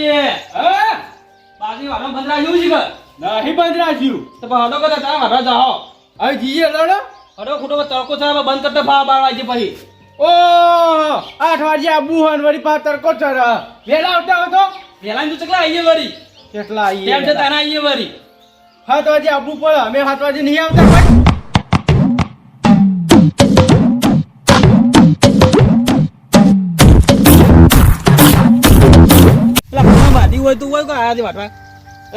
શંભુજી હા? બાજી વાળો બંધ રાખ્યું છે કે નહીં બંધ રાખ્યું. તો હડો કરતા તારા વાળા જાઓ. હવે જઈએ હડો ખોટો તડકો થાય બંધ કરતા ફા બાર વાગે પછી. ઓ આઠ વાગે આબુ હન વળી પા તડકો ચર વેલા આવતા હો તો? પેલા ચકલા આવીએ વળી. કેટલા તેમ છે તારા આવીએ વળી. સાત વાગે આબુ પડે અમે સાત વાગે નહીં આવતા હોય તું હોય આયાથી વાટવા.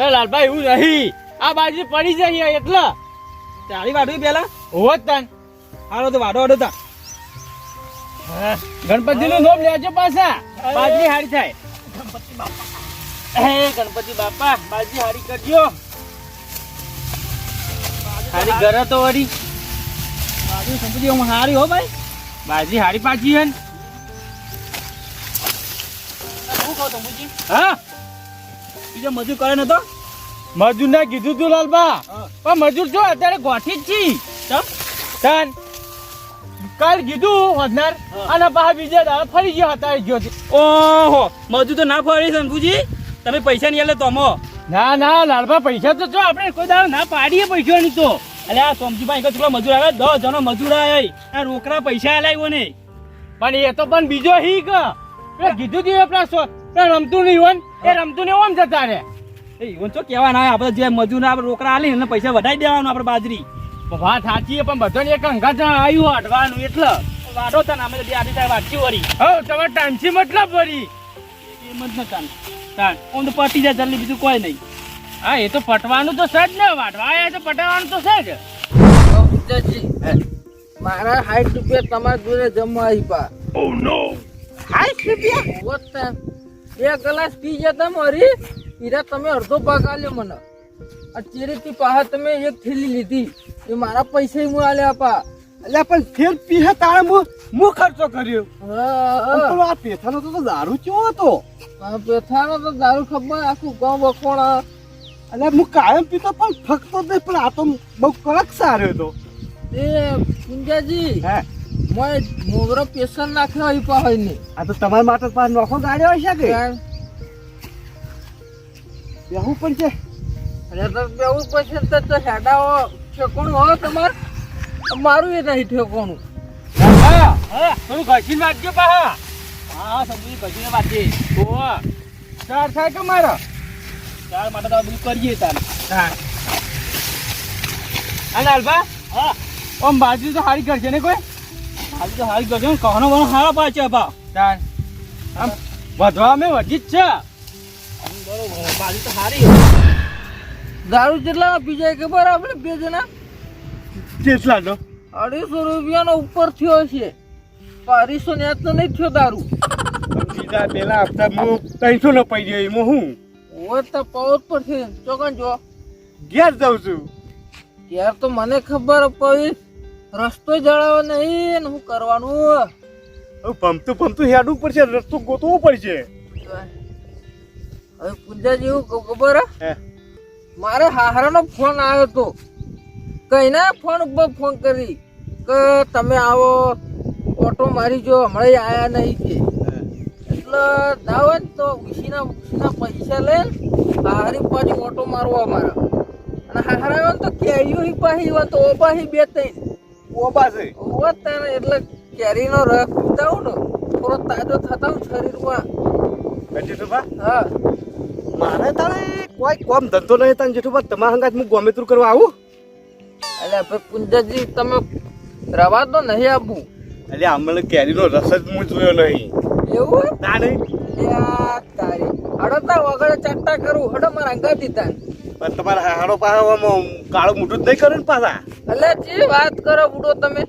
એ લાલભાઈ એવું નહીં. આ બાજુ પડી જાય એટલે. તારી વાટવી પેલા હોત તાન. હાલો તો વાડો વાડો તા ગણપતિ નું નોમ લેજો પાછા. બાજરી હારી થાય. હે ગણપતિ બાપા બાજરી હારી કરજો. હારી ઘરે તો વળી. બાજરી સંપત્તિ હું હારી હો ભાઈ. બાજરી હારી પાછી હે હું કહું સંપુજી હા? બીજો મજૂર કરે નતો? મજૂર ને કીધું તું લાલબા. પણ મજૂર જો અત્યારે ગોઠી જ છી. કાલ કીધું વધનાર અને પાછા બીજા દાડા ફરી ગયો હતા ગયો છે. ઓહો મજૂર તો ના ફરી શંકુજી તમે પૈસા નહીં એટલે તમો ના ના લાલબા પૈસા તો જો આપણે કોઈ દાડો ના પાડીએ પૈસાની તો. એટલે આ સોમજીભાઈ કેટલો મજૂર આવે દસ જણો મજૂર આવે આ રોકડા પૈસા લાવ્યો ને પણ એ તો પણ બીજો હી કે પેલા કીધું તું એ પેલા સો- પેલા રમતું નહીં હોય એ રમતું નહીં ઓમ જતા રે એ ઈવન ચો કેવા ના આપણે જે મજૂર આપણે રોકડા આલી ને પૈસા વધારી દેવાનું આપણે બાજરી. વાત સાચી પણ પણ બધાને એક અંગાત આવ્યું અડવાનું એટલે. વાડો તને અમે તો બે આધી તારે વાટકી વળી. હવે તમારે ટાંચી મતલબ વળી. એમ જ ન તાન તાન ઓમ તો પટી જાય જલ્દી બીજું કોઈ નહીં. હા એ તો પટવાનું તો છે જ ને વાટવા એ તો પટાવાનું તો છે જ. મારા હાઈટ રૂપિયા તમારા જોડે જમવા આપ્યા સાઠ રૂપિયા બે ગ્લાસ પી જતા મારી. હીરા તમે અડધો ભાગ આલ્યો મને. આ ચેરીથી પાહા તમે એક થેલી લીધી. એ મારા પૈસા હું આલ્યા આપા. એટલે પણ ફેર પીહે તારે હું હું ખર્ચો કર્યો. હા, પણ આ પેથાનો તો તો દારૂ ચો હતો? પેથાનો તો દારૂ ખબર આખું ગામ બખોણા એટલે હું કાયમ પીતો પણ ફકતો નહીં પણ આ તો બહુ કડક સારો હતો. એ પુંજાજી હે? મોય મોગરો પેશન નાખ્યો આપ્યા હોય ને. આ તો તમારા માટે પાસ નોખો ગાડ્યો હશે કે? બેહવું પણ છે અરે તો બેવું પછી તો તો હેડાઓ. ઠેકોણું હો તમારે. મારું એ નહીં ઠેકોણું. હા હા થોડું ઘસીને વાંચજો પાહા. હા સંપૂજી કજીને વાટજે ઓવા ચાર થાય કે મારા? ચાર માટે તો બધું કરીએ તાન હા. અને અલ્પા હા. ઓમ બાજુ તો સારી કરશે ને કોઈ? હાલ તો હારી કરજો ને કહનો બનો હારા પાછા બા ચાર આમ વધવા અમે વધી જ છે. બરોબર બાજુ તો હારી દારૂ જેટલા બીજા જાય ખબર આપણે બે જણા? કેટલા નો અઢીસો રૂપિયાનો ઉપર થયો છે. અઢીસો ને તો નહીં થયો દારૂ. બીજા પેલા હપ્તા હું ત્રણસો નો પડી ગયો એમાં હું? હોય તો પાવત પર છે ચોકન જો. ઘેર જાઉં છું. ઘેર તો મને ખબર પડી. રસ્તો જણાવો નહીં ને હું કરવાનું હવે પમતું પમતું હેડવું પડશે રસ્તો ગોતવો પડશે. હવે પૂજાજી એવું કહું ખબર મારે હાહરાનો ફોન આવ્યો તો. કઈના ફોન ઉપર ફોન કરી? કે તમે આવો ઓટો મારી જો હમણાં આયા નહીં કે. એટલે દાવો ને તો ઉશીના ઉશીના પૈસા લે હારી પાછી ઓટો મારવા મારા. અને હારા આવ્યો તો હી પાહી તો ઓ પાહી બે ત્રણ. ઓબા છે. ઓબા તને એટલે કેરીનો રસ પીતા ને થોડો તાજો થતા શરીરમાં. જેઠુબા હા. મારે તારે કોઈ કોમ ધંધો નહીં તાને જેઠુભા તમારા હંગાત હું ગોમેતરું કરવા આવું? એટલે હવે પુંજાજી તમે રવા તો નહીં આપવું એટલે અમને કેરીનો રસ જ હું જોયો નહીં. એવું લ્યા તારી. હડો તા વગર ચાટા કરું હડો મારા અંગા દીધા. પણ તમારા હાડો પાવામાં કાળું મોઢું જ નહીં કરે ને પાછા. એટલે જે વાત કરો બુડો તમે.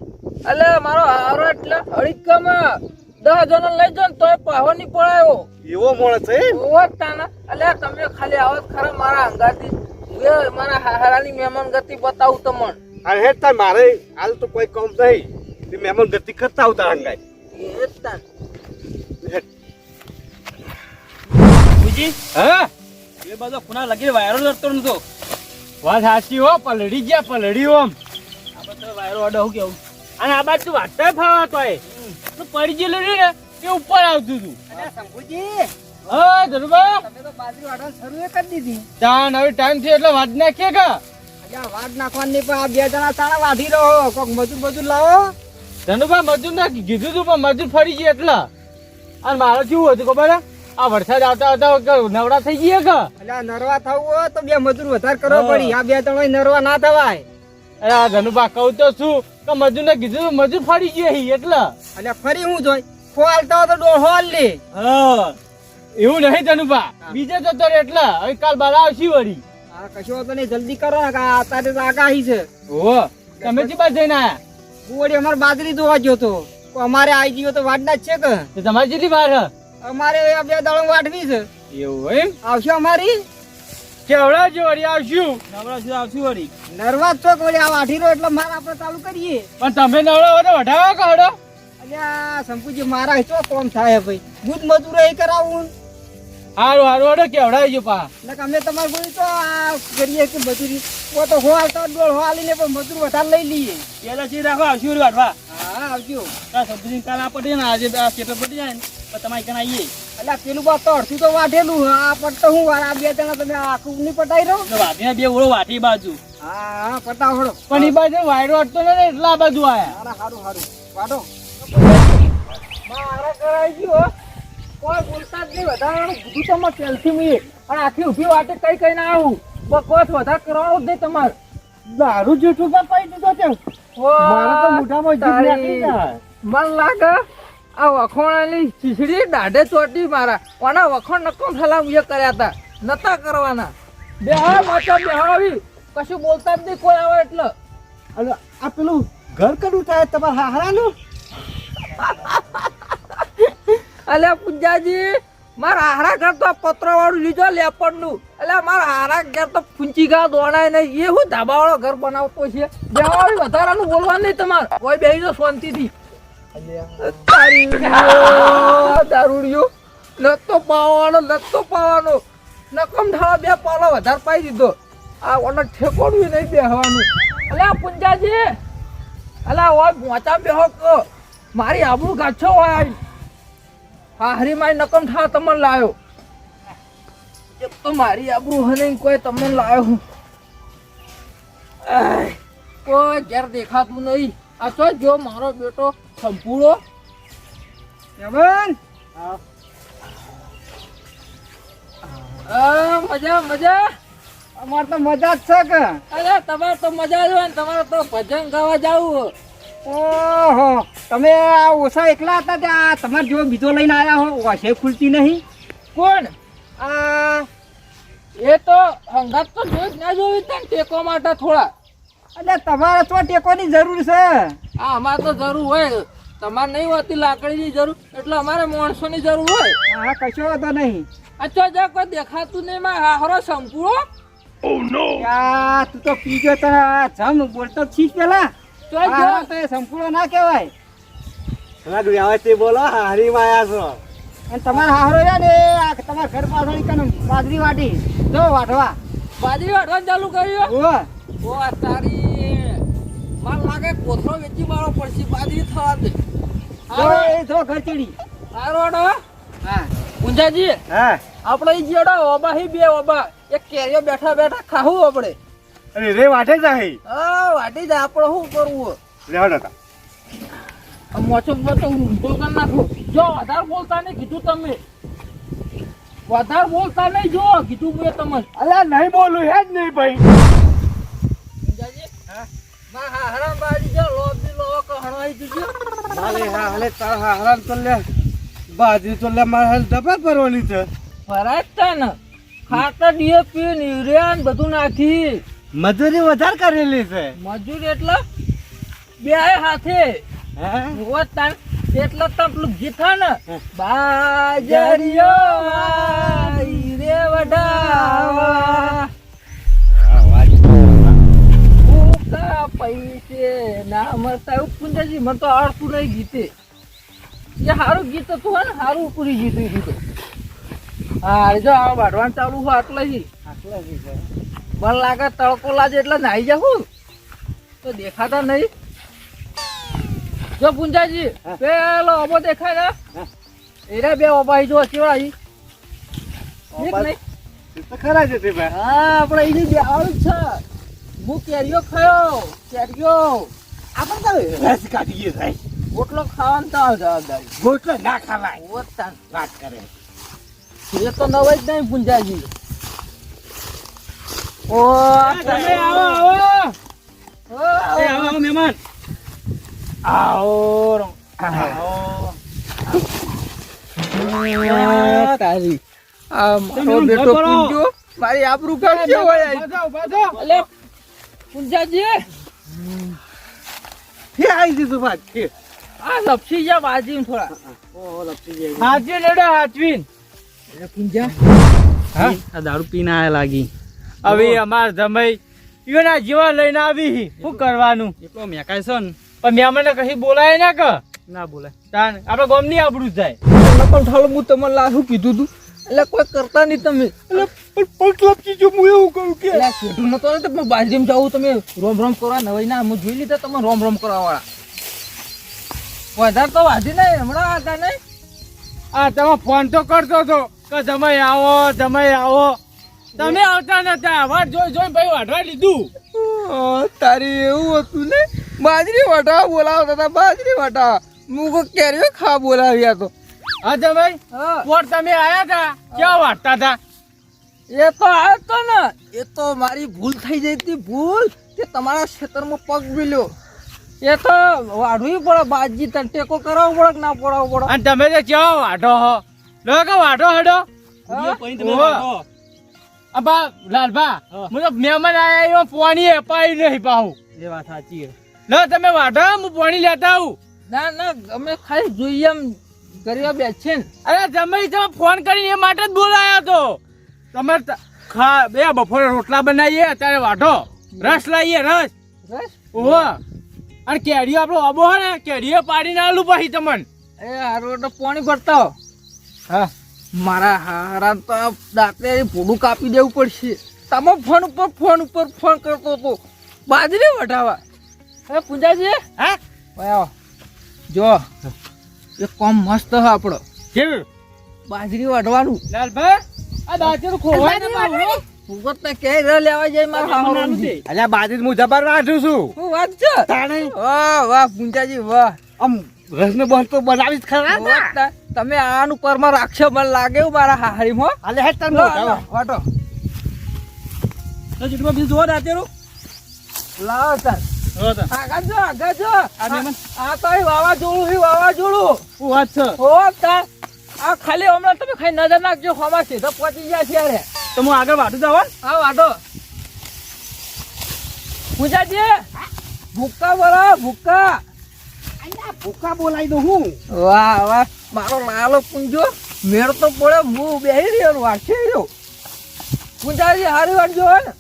એટલે મારો હારો એટલે અડીકામાં દસ જણ લઈ જાઓ ને તોય પાહો નહીં પડાયો. એવો માણસ છે? એવો જ તાના એટલે તમે ખાલી આવો ખરા મારા અંગાથી. મારા હારાની મહેમાન ગતિ બતાવું તમને. અરે હેડ તાર મારે હાલ તો કોઈ કામ નહીં. તે મહેમાન ગતિ કરતા આવતા હંગાય. એ જ તાન હેડ. હા? એ બધો ખૂણા લગી વાયરો લડતો નતો વાત સાચી હો પલડી ગયા પલડી ઓમ. આપણે તો વાયરો અડો હું કેવું? અને આ બાજુ વાટતા ફાવા તો એ તો પડી ગયેલું ને એ ઉપર આવતું હતું શંભુજી હા ધરુભા તમે તો બાજરી વાળવા શરૂ કરી દીધી. ચાન હવે ટાઈમ થયો એટલે વાત નાખીએ કે અલ્યા નાખવાની પણ આ બે જણા તાણા વાઢી રહો કોક મજૂર મજૂર લાવો. ધનુભા મજૂર ના કીધું તું પણ મજૂર ફરી ગયા એટલે. અને મારે કેવું હતું ખબર હે? આ વરસાદ આવતા આવતા નવરા થઈ ગયા કે? અલ્યા નરવા થવું હોય તો બે મજૂર વધારે કરવો પડી. આ બે ત્રણ નરવા ના થવાય. અરે આ ધનુભા કહું તો શું કે મજૂર ને કીધું તું, મજૂર ફરી ગયા હી એટલે. અલ્યા ફરી હું જોઈ? ખોલતા હોય તો ડોળ લે. એવું નહીં ધનુભા. બીજે જતો રે એટલે. હવે કાલ બાર આવશી વળી. હા કશો તો નહીં. જલ્દી કરો ને આ અત્યારે તો આગાહી છે. ઓ તમે ચી બાજુ જઈને આયા? વળી અમારે બાજરી જોવા ગયો તો. તો અમારે આવી ગયો તો વાડના જ છે કે? તમારે કેટલી વાર હે? અમારે આ બે દાડો વાટવી છે. એવું એમ? આવશે અમારી? કેવડા જો વળી આવશું? નવરા સુધી આવશું વળી. નરવા ચોક વળી આ વાટી રહ્યો એટલે મારા આપણે ચાલુ કરીએ. પણ તમે નવડા હોય તો વઢાવો કે હડો અલ્યા શંકુજી મારા ચો કોમ થાય ભાઈ. ગુજ મજૂરો એ કરાવું. હારું હારું હડો કેવડાવી જો પા. અમે તમારે કોઈ તો આ કરીએ કે મજૂરી. તો હો હાલતા ડોળ હો હાલીને પણ મજૂર વધારે લઈ લઈએ. પેલા ચી રાખવા આવશું વાટવા હા આવજો. સબ્જી કાલ આ પડી ને આજે આ ખેતર પટી જાય ને. તમારે કણ આવીએ અલ્યા પેલું બા તો અડધું તો વાઢેલું. હે. આ પટ્ટો હું વાર આ બે જણા તમે આખું નહીં પટાઈ રહ્યો તો વાટીને બે ઓળો વાટી બાજુ. હા હા પટાવો હળો પણ એ બાજુ વાયરો અટતો ને એટલે આ બાજુ આયા. સારું હારું વાઢો. મારા કરાઈ ગયો કોઈ બોલતા જ નહીં વધારે બધું તમે કેલ્સી મૂઈએ અને આખી ઊભી વાટે કઈ કઈ ના આવું. બકવાસ વધારે કરવાનો જ નહીં તમારે. દારૂ જેઠું પણ કઈ દીધો છે. મારા તો મોઢામાં જીભ નીકળી જાય. મન લાગે. આ વખોણાની ખીચડી દાઢે ચોટી મારા. કોના વખોણ નકો ફેલાવ એ કર્યા હતા નતા કરવાના. બેહા માતા બેહાવી. કશું બોલતા જ નહીં કોઈ આવે એટલે. અને આ પેલું ઘર કડું થાય તમારા હારાનું અલ્યા પૂજાજી મારા હારા ઘર તો પત્ર વાળું લીધો લેપડનું એટલે મારા હારા ઘર તો ફૂંચી ગા દોડાય નહીં. એ હું ધાબા વાળો ઘર બનાવતો છે. બેવાળી વધારાનું બોલવાનું નહીં તમારે. કોઈ બેહી જો શાંતિથી. દારૂડિયો. નતો પાવાનો નતો પાવાનો. નકમ ઢાળા બે પાલા વધારે પાઈ દીધો. આ ઓનો ઠેકોડું નહીં બેહવાનું. અલ્યા, પુંજાજી. અલ્યા, ઓય મોચા બેહો કો. મારી આબરૂ ગાછો હોય આ હાહરી મારી નકમ થા તમને લાયો. એક તો મારી આબરૂ હને કોઈ તમને લાયો હું. કોઈ ઘેર દેખાતું નહીં. આ તો જો મારો બેટો સંપૂર્ણો? યમન આ મજા મજા. અમાર તો મજા જ છે કે. અરે તમારે તો મજા જ હોય ને તમારે તો ભજન ગાવા જાવું ઓહો તમે આ ઓછા એકલા હતા ત્યાં તમારે જો બીજો લઈને આવ્યા હો? ઓછે ખુલતી નહીં? કોણ? આ. એ તો હંગાત તો જોઈ જ ના જોઈ ને ટેકો માટે થોડા. એટલે તમારે તો ટેકોની જરૂર છે. હા અમારે તો જરૂર હોય. તમારે નહીં હોતી લાકડીની જરૂર એટલે અમારે માણસોની જરૂર હોય. હા કશો હતો નહીં. અચ્છા જા કોઈ દેખાતું નહીં માં હારો નો યા તું તો પીજો તો જમ બોલતો છીસ પેલા. તો જો. તે સંપૂળો ના કહેવાય. તમારા વ્યવસ્થિત બોલો હારી માયા છો. અને તમાર હારો યા ને આ તમારા ઘર પાછળ કન બાજરી વાટી. જો વાટવા બાજરી વાટવાનું ચાલુ કર્યું? ઓ ઓ તારી. માર લાગે કોથળો વેચી મારો પડશે બાજરી થવા દે. જો એ જો ઘર ચડી હારો વાટો હા. પુંજાજી હા. આપણે ઈ ઓબા હી બે ઓબા. એક કેરીઓ બેઠા બેઠા ખાવું આપણે. અરે રે વાટે જાય હા વાટી જાય આપણે શું કરવું? લેવડો તા મોચો મોચો ઊંધો કરી નાખો. જો વધારે બોલતા નહીં કીધું તમે. વધારે બોલતા નહીં જો કીધું મેં તમને. અલ્યા નહીં બોલું હે જ નહીં ભાઈ. માં હા. હરામ બાજી જો લોટ બી લો કે હણવાઈ દીજો મારે હા હલે તાર હા તો લે. બાજરી તો લે મારે હાલ દબા ભરવાની છે. ફરાય જ ને. ખાતર ડીએપી યુરિયા ને બધું નાખી. મજૂરી વધારે કરેલી છે. મજૂરી એટલે બે હાથે. હે? હોત તાન એટલે તમ પેલું ગીત ને. બાજરીઓ રે વઢાવા મરતા એવું પુંજાજી મને તો આવડતું નહીં ગીતે એ સારું ગીત હતું હે ને સારું પૂરી ગીત ગીતો. હા જો આ વાઢવાન ચાલુ હોય આટલે જ મને લાગે તડકો લાગે એટલે નાહી જાઉં તો દેખાતા નહીં. જો પુંજાજી પેલો અબો દેખાય ને એરા બે ઓબાઈ જો કેવા ઈ ખરા છે તે ભાઈ. હા આપણે એની બે આવડું છે. હું કેરીઓ ખાયો કેરીઓ. આપણે તો રસ કાઢીએ ભાઈ. રોટલો ખાવાનું તો જવાબદારી. ગોટલો ના ખવાય. ઓતાન. વાત કરે. એ તો નવાઈ જ નહીં પૂંજાજી ઓ તમે આવો આવો. આવો. આવો મહેમાન. આવો. આવો. તારી આ મારો બેટો ઊભા મારી આબરૂ કાઢશે હોય. અલે પુંજાજી ફે આવી દીધું ભાઈ ફે આ લપસી જા બાજી થોડા. ઓ લપસી જાય. હાચવીન. લેડો, હાચવીન. હા? આ દારૂ પીને આ લાગી. હવે અમાર જમાઈ ઈવોના જીવા લઈને આવી શું કરવાનું? એટલો મેકાય છે ને. પણ મહેમાનને કશી બોલાય ના કે? ના બોલાય. તાન આપણે ગોમની આબરૂ જ જાય. પણ થોડું હું તમને લાખું કીધું તું? એટલે કોઈ કરતા નહીં તમે. એટલે પણ પગ ચીજો જો હું એવું કહ્યું કે. એટલે શેઠું નતો ને તમે બાજરીમાં જાવું તમે રોમ રોમ કરવા નવાઈ ના હું જોઈ લીધા તમે રોમ રોમ કરવા વાળા વધારે તો વાંધી નહીં હમણાં હતા નહીં. આ તમે ફોન તો કરતો હતો કે જમાઈ આવો જમાઈ આવો. તમે આવતા નતા વાત જોઈ જોઈ ભાઈ વાઢવા લીધું. તારી એવું હતું ને? બાજરી વાટા બોલાવતા હતા બાજરી વાટા હું કેરીઓ ખા બોલાવ્યા તો. હા જમાઈ હા. પોર તમે આયા હતા ક્યાં વાટતા હતા એ તો આવ્યો તો ને. એ તો મારી ભૂલ થઈ જઈ હતી ભૂલ. કે તમારા ક્ષેત્રમાં પગ મિલ્યો એ તો વાઢવી પડે બાજી તને ટેકો કરાવવો પડે કે ના પડાવવો પડે? અને તમે તો ક્યાં વાઢો હો? લો કે વાઢો હડો. અબા લાલભા હું. તો મહેમાન આયા એમાં પાણી અપાયું નહીં પાહું. એ વાત સાચી. લો તમે વાઢો હું પાણી લેતા આવું. ના ના અમે ખાલી જોઈએ એમ ગરીબા બેસે ને. અરે જમાઈ તમે ફોન કરીને એ માટે જ બોલાયો તો તમે ખા બે બપોરે રોટલા બનાવીએ અત્યારે વાઢો. રસ લાવીએ રસ. રસ? ઓહો. અને કેરીઓ આપણો આબો હે ને કેરીઓ પાડીને આલું પછી તમને. એ હારો તો પાણી ભરતા. હો. હા મારા હારા તો દાંતે ભૂડું કાપી દેવું પડશે. તમે ફોન ઉપર ફોન ઉપર ફોન કરતો હતો. બાજરી વઢાવા. હે પૂજાજી? હા? જો. એક કોમ મસ્ત હે આપણો. કેવું? બાજરી વાઢવાનું. લાલભાઈ આ દાંતેરું ખોવાય ને મારું ભૂગત ને કે ન લેવા જાય માર નાનું હારું છે. અલ્યા બાજરી હું જબર વાઢું છું. હું વાત છે? તાણે? વાહ વાહ પૂંજાજી વાહ. આમ રસને બંધ તો બનાવી જ ખરા તમે આનું પરમાં રાખશો મને લાગે એવું મારા હારીમાં અલે હે તને વાટો તો જીટમાં બીજું જોવો દાંતેરું? લાવો તો. આગળ જો આગળ જો આ મહેમાન. આ તો અહીં વાવાઝોડું છે વાવાઝોડું. શું વાત છે? હો આ ખાલી હમણાં તમે ખાલી નજર નાખજો હોમાં સીધો પહોંચી ગયા છે યારે. તો હું આગળ વાટું જાવ હા. વાટો પૂજાજી ભૂક્કા બોલા ભૂક્કા ભૂકા બોલાવી દઉં હું. વાહ વાહ. મારો લાલો પૂંજો. મેળ તો પડ્યો હું બેહી રહ્યો વાંચી રહ્યો. પૂજાજી હારી વાટજો હોય ને.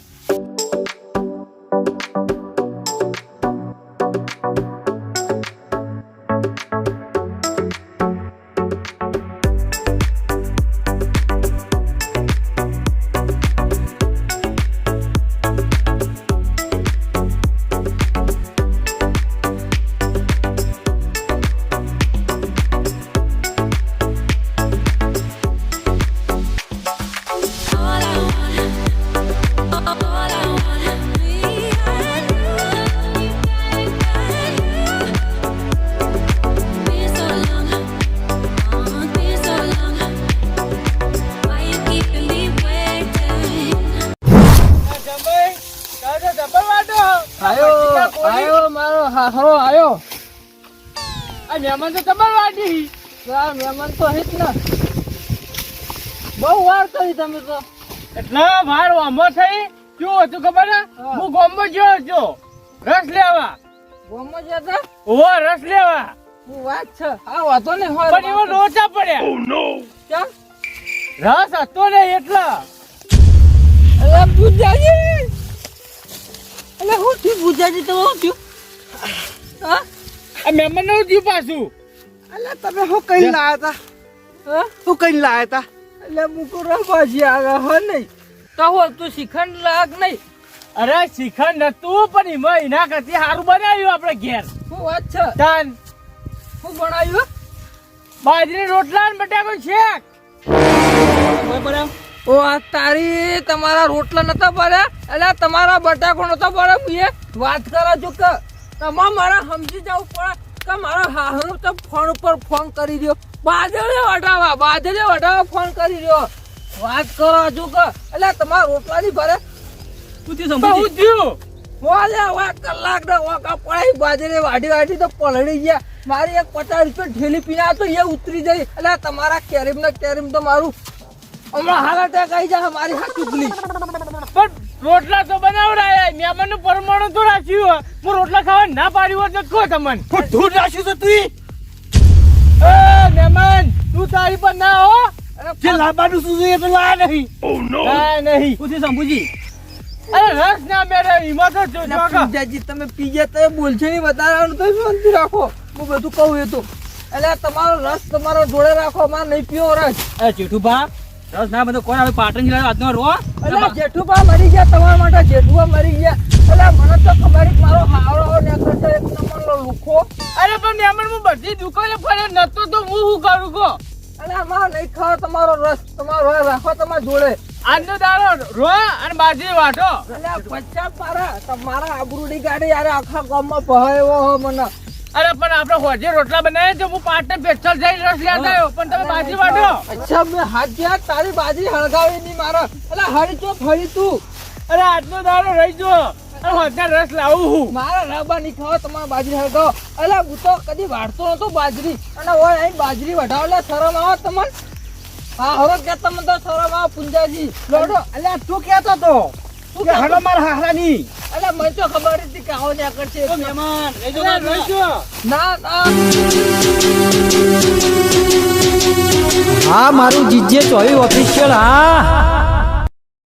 મહેમાન તો વાઢી આ મહેમાન તો હિત ને. બહુ વાર કરી તમે તો. એટલા વાર વામો થઈ? શું હતું ખબર ને હું. ગોમો ગયો હતો. રસ લેવા. ગોમો ગયો હતો? ઓ રસ લેવા. હું વાત છે. આ વાતો ને હોય. પણ એમાં લોચા પડ્યા. કેમ રસ હતો ને એટલા. અરે પૂજાજી અલે હું થયું પૂજાજી તો હું થયું? હા? આ મહેમાનનું થયું પાછું? અલ્યા તમે શું કઈ લાયા તા? હા? શું કઈ લાયા તા? એટલે મુકો રબાજી આગળ હો નહીં. તો હો તું શિખંડ લાગ નહીં. અરે શિખંડ નતું પણ એમાં એના કરતી સારું બનાવ્યું આપણે ઘેર. શું વાત છે? તાન. શું બનાવ્યું? બાજરી રોટલા ને બટાકો શેક. કોઈ ઓ આ તારી તમારા રોટલા નતા પડ્યા? એટલે તમારા બટાકો નતા પડ્યા? વાત કરો છો કે તમારે મારા સમજી જવું પડે કે મારા હાહનો તો ફોન ઉપર ફોન કરી રહ્યો બાજરે વટાવા બાજરે વટાવા ફોન કરી રહ્યો વાત કરો હજુ કે એટલે તમારા રોટલાની ભરે. થયું બહુ શંભુજી થયું? કલાક ને વાકા પડાઈ બાજરે વાડી વાડી તો પલળી ગયા. મારી એક પચાસ રૂપિયા ઠેલી પીના તો એ ઉતરી જઈ. એટલે તમારા કેરીમ ને કેરીમ તો મારું હમણાં હાલ અટેક આવી જાય મારી હાથ ચૂકલી પણ રોટલા તો બનાવડાય. મહેમાનનું પરમાણુ તો રાખ્યું હોય. હું રોટલા ખાવા ના પાડ્યું હોત તો કહો તમને પણ ધૂળ રાખ્યું તો તું એ મહેમાન તું તારી પર ના હો. જે લાંબાનું શું છે એ તો લા નહીં. ના નહીં. પૂછી થયું અરે રસ ના મેરે હિંમત જ જો. પૂજાજી તમે પી ગયા તો બોલશે નહીં બતાવવાનું તો શાંતિ રાખો. હું બધું કહું એ તો. એટલે તમારો રસ તમારો જોડે રાખો અમારે નહીં પીવો રસ. એ જેઠુભા રસ ના બધો કોણ આવે? પાટણ જિલ્લા આજનો રો એટલે જેઠુબા મરી ગયા તમારા માટે જેઠુબા મરી ગયા. એટલે મને તો ખબર મારો હાવડો નીકળતો એક નંબરનો લુખો. અરે પણ મહેમાન હું બધી દુકાને ફરે નતો તો હું શું કરું કો એટલે આમાં નહીં ખાવ તમારો રસ તમારો રસ રાખો તમાર જોડે. આજનો દાડો રો અને બાજરી વાટો. એટલે પચાસ પારા તમારા આબરૂડી ગાડી યાર આખા ગામમાં ભહાયો હો મને. અરે પણ આપણે હોજે રોટલા બનાવ્યા છે હું ને પેટ્રોલ જઈને રસ લેતા આવ્યો પણ તમે બાજરી વાટો અચ્છા મેં હાથ તારી બાજી હળગાવી નહીં મારો. એટલે હળી ચો ફળી તું. અરે આજનો દાડો રહી જો. અને રસ લાવું હું. મારા રબા નહીં ખાવા તમારા બાજરી હળગાવો. એટલે હું તો કદી વાળતો નતો બાજરી. અને ઓય અહીં બાજરી વઢાવલે શરમ આવે તમને? હા હવે કે તમે તો શરમ આવે પુંજાજી. લોડો. અલ્યા તું કહેતો તો? કે કહેતો? માર હાહરાની એટલે મને તો ખબર હતી કે આવો ને કરશે મહેમાન અરે ના ના. હા મારું જીજે ચોવી ઓફિશિયલ હા.